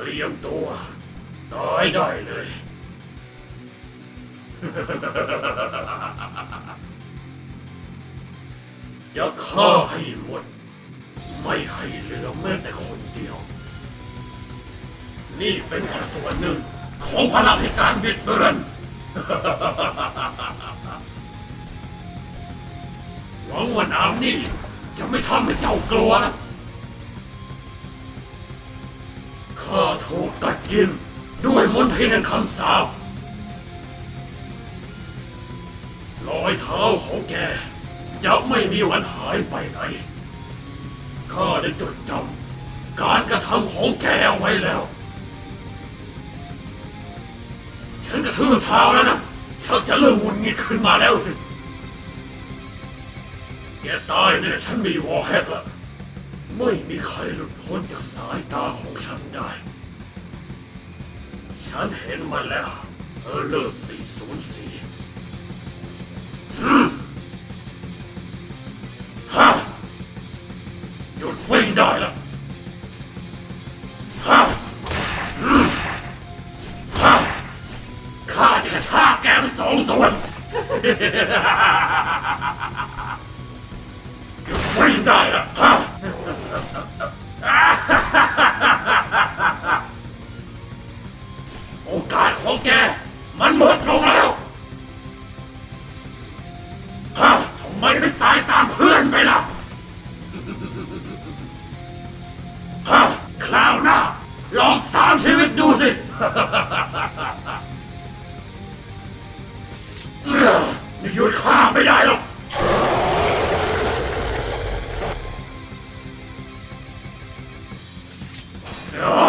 เตรียมตัวตายได้เลย จะฆ่าให้หมด ไม่ให้เหลือแม้แต่คนเดียว นี่เป็นแค่ส่วนหนึ่งของพลังแห่งการบิดเบือนหวังว่าน้ำนี่จะไม่ทำให้เจ้ากลัวนะ ถูกตัดกิน ด้วยมนต์พิษแห่งคำสาปรอยเท้าของแก จะไม่มีวันหายไปไหน ข้าได้จดจำการกระทำของแกเอาไว้แล้ว ฉันกระทืบเท้าแล้วนะชักจะเริ่มหงุนงิดขึ้นมาแล้วสิ แกตายเนี่ยฉันมีวอแฮกแล้วไม่มีใครหลุดพ้นจากสา ฉันเห็นมันแล้วเออเลอร์404อืมฮะหยุดวิ่งได้แล้วฮะฮะข้าจะกระชากแกเป็นสองส่วน ของแก มันหมดลงแล้วฮะทำไมไม่ตายตามเพื่อนไปล่ะฮะคราวหน้า ลองสามชีวิตดูสิเอ้อนี่หยุดข้าไม่ได้หรอกอ่า